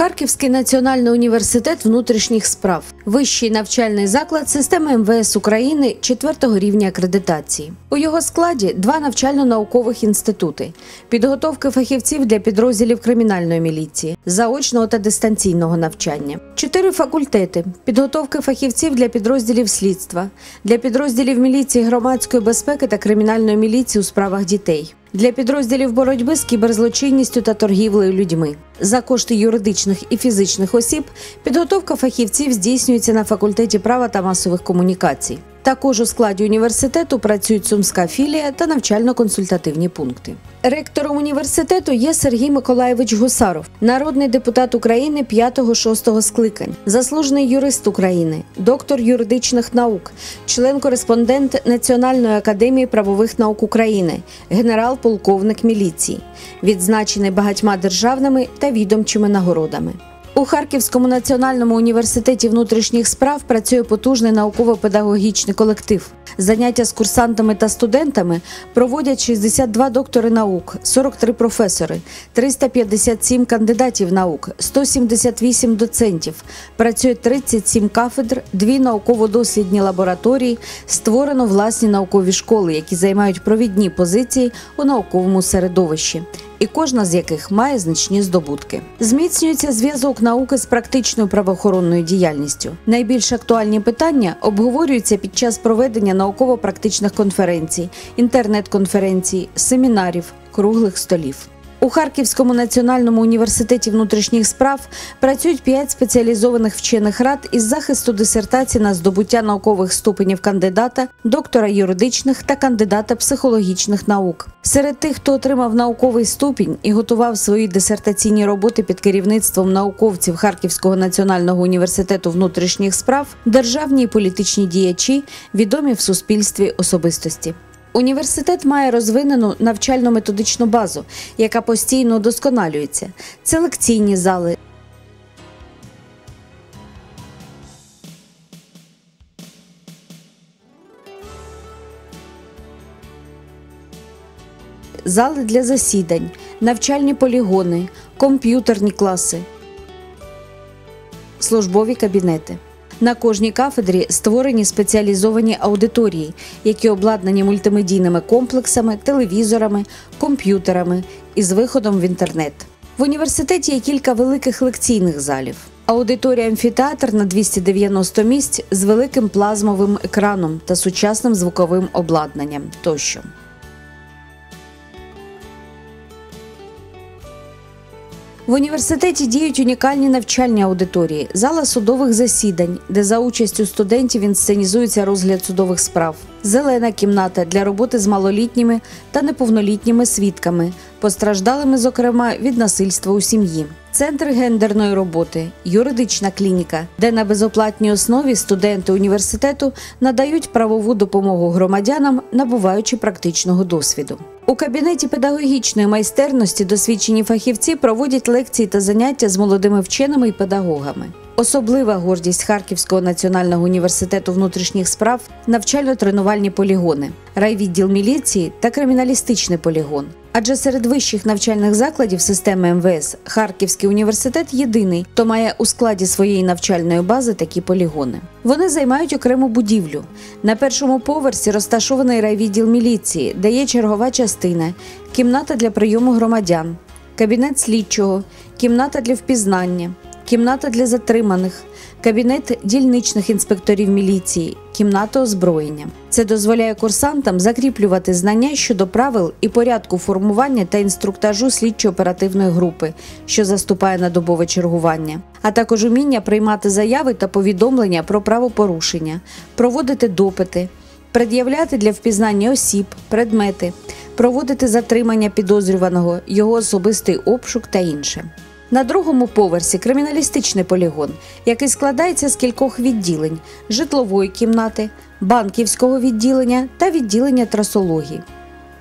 Харківський національний університет внутрішніх справ, вищий навчальний заклад системи МВС України четвертого рівня акредитації. У його складі два навчально-наукових інститути, підготовки фахівців для підрозділів кримінальної міліції, заочного та дистанційного навчання, чотири факультети, підготовки фахівців для підрозділів слідства, для підрозділів міліції громадської безпеки та кримінальної міліції у справах дітей для підрозділів боротьби з кіберзлочинністю та торгівлею людьми. За кошти юридичних і фізичних осіб підготовка фахівців здійснюється на факультеті права та масових комунікацій. Також у складі університету працюють сумська філія та навчально-консультативні пункти. Ректором університету є Сергій Миколаєвич Гусаров, народний депутат України 5-6 скликань, заслужений юрист України, доктор юридичних наук, член-кореспондент Національної академії правових наук України, генерал-полковник міліції, відзначений багатьма державними та відомчими нагородами. У Харківському національному університеті внутрішніх справ працює потужний науково-педагогічний колектив. Заняття з курсантами та студентами проводять 62 доктори наук, 43 професори, 357 кандидатів наук, 178 доцентів. Працює 37 кафедр, дві науково-дослідні лабораторії, створено власні наукові школи, які займають провідні позиції у науковому середовищі і кожна з яких має значні здобутки. Зміцнюється зв'язок науки з практичною правоохоронною діяльністю. Найбільш актуальні питання обговорюються під час проведення науково-практичних конференцій, інтернет-конференцій, семінарів, круглих столів. У Харківському національному університеті внутрішніх справ працюють п'ять спеціалізованих вчених рад із захисту дисертацій на здобуття наукових ступенів кандидата, доктора юридичних та кандидата психологічних наук. Серед тих, хто отримав науковий ступінь і готував свої дисертаційні роботи під керівництвом науковців Харківського національного університету внутрішніх справ, державні і політичні діячі, відомі в суспільстві особистості. Університет має розвинену навчально-методичну базу, яка постійно удосконалюється. Це лекційні зали. Зали для засідань, навчальні полігони, комп'ютерні класи, службові кабінети. На кожній кафедрі створені спеціалізовані аудиторії, які обладнані мультимедійними комплексами, телевізорами, комп'ютерами із виходом в інтернет. В університеті є кілька великих лекційних залів. Аудиторія амфітеатр на 290 місць з великим плазмовим екраном та сучасним звуковим обладнанням тощо. В університеті діють унікальні навчальні аудиторії, зала судових засідань, де за участю студентів інсценізується розгляд судових справ, зелена кімната для роботи з малолітніми та неповнолітніми свідками, постраждалими, зокрема, від насильства у сім'ї. Центр гендерної роботи, юридична клініка, де на безоплатній основі студенти університету надають правову допомогу громадянам, набуваючи практичного досвіду. У кабінеті педагогічної майстерності досвідчені фахівці проводять лекції та заняття з молодими вченими і педагогами. Особлива гордість Харківського національного університету внутрішніх справ навчально-тренувальні полігони, райвідділ міліції та криміналістичний полігон. Адже серед вищих навчальних закладів системи МВС Харківський університет єдиний, хто має у складі своєї навчальної бази такі полігони. Вони займають окрему будівлю. На першому поверсі розташований райвідділ міліції, де є чергова частина, кімната для прийому громадян, кабінет слідчого, кімната для впізнання кімната для затриманих, кабінет дільничних інспекторів міліції, кімната озброєння. Це дозволяє курсантам закріплювати знання щодо правил і порядку формування та інструктажу слідчо-оперативної групи, що заступає на добове чергування, а також уміння приймати заяви та повідомлення про правопорушення, проводити допити, пред'являти для впізнання осіб, предмети, проводити затримання підозрюваного, його особистий обшук та інше. На другому поверсі криміналістичний полігон, який складається з кількох відділень: житлової кімнати, банківського відділення та відділення трасології.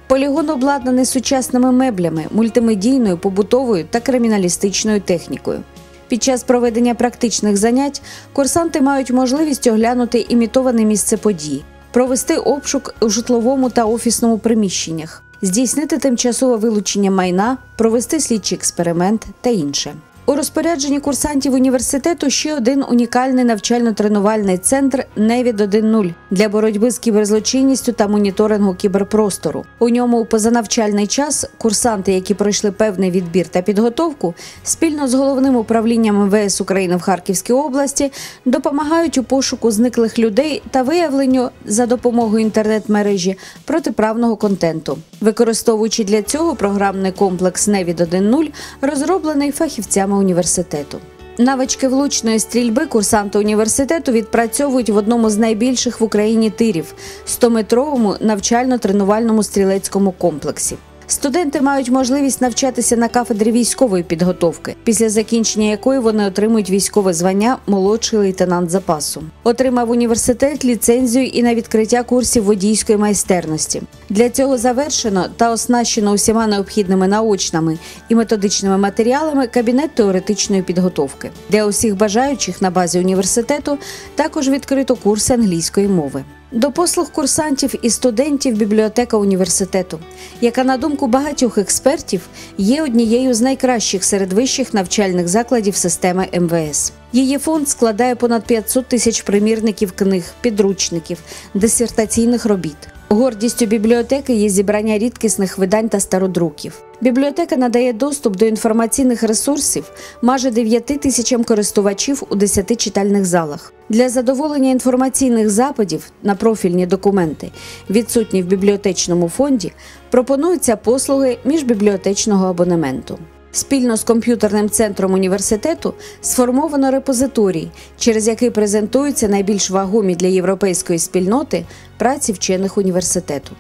Полігон обладнаний сучасними меблями, мультимедійною, побутовою та криміналістичною технікою. Під час проведення практичних занять курсанти мають можливість оглянути імітоване місце події, провести обшук у житловому та офісному приміщеннях здійснити тимчасове вилучення майна, провести слідчий експеримент та інше. У розпорядженні курсантів університету ще один унікальний навчально-тренувальний центр Невід 1.0 для боротьби з кіберзлочинністю та моніторингу кіберпростору. У ньому у позанавчальний час курсанти, які пройшли певний відбір та підготовку, спільно з головним управлінням МВС України в Харківській області допомагають у пошуку зниклих людей та виявленню за допомогою інтернет-мережі протиправного контенту, використовуючи для цього програмний комплекс Невід 1.0, розроблений фахівцями університету. Навички влучної стрільби курсанти університету відпрацьовують в одному з найбільших в Україні тирів 100-метровому навчально-тренувальному стрілецькому комплексі. Студенти мають можливість навчатися на кафедрі військової підготовки, після закінчення якої вони отримують військове звання молодший лейтенант запасу. Отримав університет ліцензію і на відкриття курсів водійської майстерності. Для цього завершено та оснащено усіма необхідними наочними і методичними матеріалами кабінет теоретичної підготовки. Для усіх бажаючих на базі університету також відкрито курси англійської мови. До послуг курсантів і студентів бібліотека університету, яка, на думку багатьох експертів, є однією з найкращих серед вищих навчальних закладів системи МВС. Її фонд складає понад 500 тисяч примірників книг, підручників, дисертаційних робіт. Гордістю бібліотеки є зібрання рідкісних видань та стародруків. Бібліотека надає доступ до інформаційних ресурсів майже 9 тисячам користувачів у 10 читальних залах. Для задоволення інформаційних запитів на профільні документи, відсутні в бібліотечному фонді, пропонуються послуги міжбібліотечного абонементу. Спільно з комп'ютерним центром університету сформовано репозиторій, через який презентуються найбільш вагомі для європейської спільноти праці вчених університету.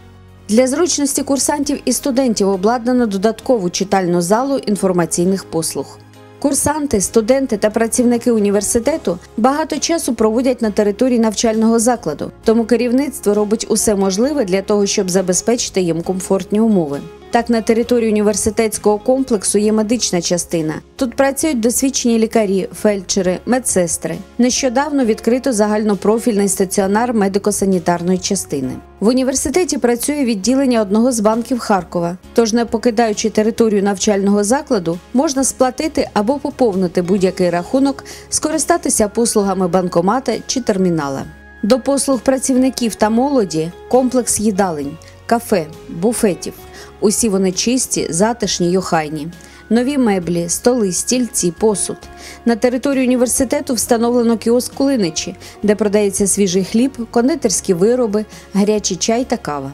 Для зручності курсантів і студентів обладнано додаткову читальну залу інформаційних послуг. Курсанти, студенти та працівники університету багато часу проводять на території навчального закладу, тому керівництво робить усе можливе для того, щоб забезпечити їм комфортні умови. Так, на території університетського комплексу є медична частина. Тут працюють досвідчені лікарі, фельдшери, медсестри. Нещодавно відкрито загальнопрофільний стаціонар медико-санітарної частини. В університеті працює відділення одного з банків Харкова. Тож, не покидаючи територію навчального закладу, можна сплатити або поповнити будь-який рахунок, скористатися послугами банкомата чи термінала. До послуг працівників та молоді комплекс їдалень, кафе, буфетів. Усі вони чисті, затишні й охайні. Нові меблі, столи, стільці, посуд. На території університету встановлено кіоск Кулиничі, де продається свіжий хліб, кондитерські вироби, гарячий чай та кава.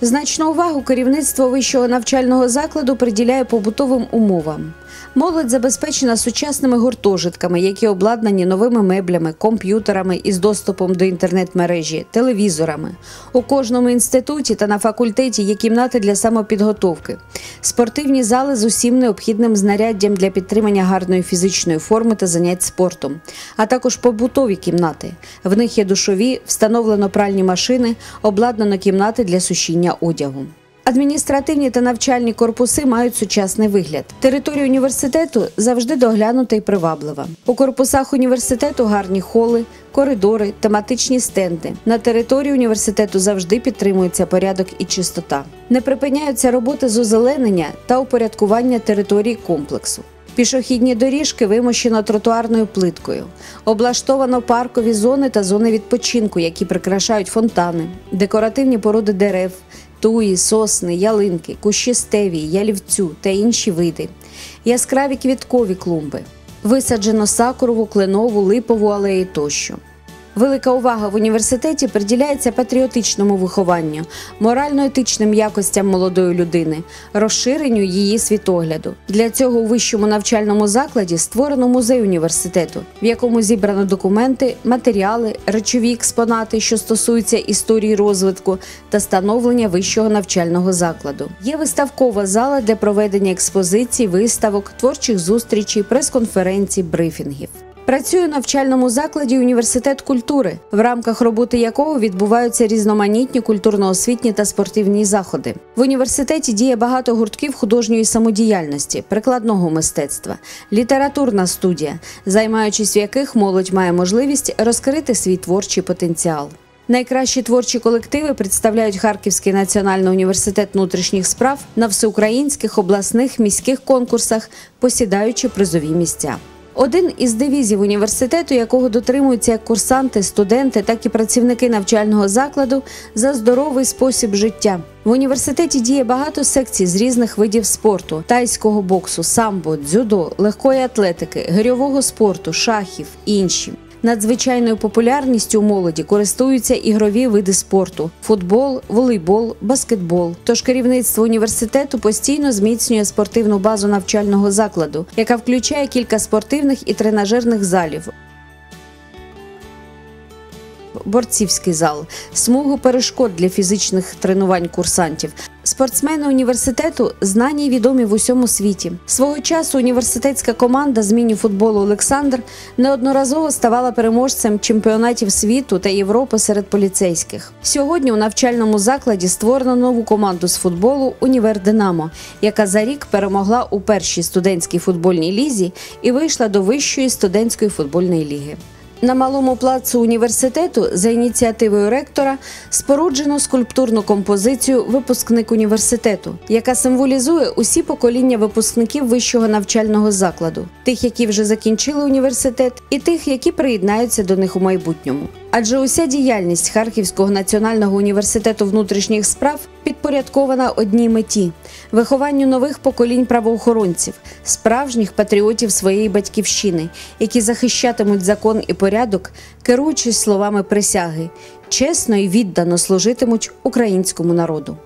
Значну увагу керівництво вищого навчального закладу приділяє побутовим умовам. Молодь забезпечена сучасними гуртожитками, які обладнані новими меблями, комп'ютерами із доступом до інтернет-мережі, телевізорами. У кожному інституті та на факультеті є кімнати для самопідготовки, спортивні зали з усім необхідним знаряддям для підтримання гарної фізичної форми та занять спортом, а також побутові кімнати. В них є душові, встановлено пральні машини, обладнано кімнати для сушіння одягу. Адміністративні та навчальні корпуси мають сучасний вигляд. Територія університету завжди доглянута і приваблива. У корпусах університету гарні холи, коридори, тематичні стенди. На території університету завжди підтримується порядок і чистота. Не припиняються роботи з озеленення та упорядкування території комплексу. Пішохідні доріжки вимощено тротуарною плиткою. Облаштовано паркові зони та зони відпочинку, які прикрашають фонтани, декоративні породи дерев, туї, сосни, ялинки, кущі стевії, ялівцю та інші види, яскраві квіткові клумби. Висаджено сакурову, кленову, липову алеї тощо. Велика увага в університеті приділяється патріотичному вихованню, морально-етичним якостям молодої людини, розширенню її світогляду. Для цього у вищому навчальному закладі створено музей університету, в якому зібрано документи, матеріали, речові експонати, що стосуються історії розвитку та становлення вищого навчального закладу. Є виставкова зала для проведення експозицій, виставок, творчих зустрічей, прес-конференцій, брифінгів. Працює у навчальному закладі університет культури, в рамках роботи якого відбуваються різноманітні культурно-освітні та спортивні заходи. В університеті діє багато гуртків художньої самодіяльності, прикладного мистецтва, літературна студія, займаючись в яких молодь має можливість розкрити свій творчий потенціал. Найкращі творчі колективи представляють Харківський національний університет внутрішніх справ на всеукраїнських обласних міських конкурсах, посідаючи призові місця. Один із девізів університету, якого дотримуються як курсанти, студенти, так і працівники навчального закладу за здоровий спосіб життя. В університеті діє багато секцій з різних видів спорту: тайського боксу, самбо, дзюдо, легкої атлетики, гирьового спорту, шахів інші. Надзвичайною популярністю у молоді користуються ігрові види спорту: футбол, волейбол, баскетбол. Тож керівництво університету постійно зміцнює спортивну базу навчального закладу, яка включає кілька спортивних і тренажерних залів. Борцівський зал, смугу перешкод для фізичних тренувань курсантів. Спортсмени університету знані й відомі в усьому світі. Свого часу університетська команда з міні-футболу Олександр неодноразово ставала переможцем чемпіонатів світу та Європи серед поліцейських. Сьогодні у навчальному закладі створено нову команду з футболу Універ Динамо, яка за рік перемогла у першій студентській футбольній лізі і вийшла до вищої студентської футбольної ліги. На малому плацу університету за ініціативою ректора споруджено скульптурну композицію Випускник університету, яка символізує усі покоління випускників вищого навчального закладу, тих, які вже закінчили університет, і тих, які приєднаються до них у майбутньому. Адже уся діяльність Харківського національного університету внутрішніх справ підпорядкована одній меті вихованню нових поколінь правоохоронців, справжніх патріотів своєї батьківщини, які захищатимуть закон і порядок, керуючись словами присяги, чесно і віддано служитимуть українському народу.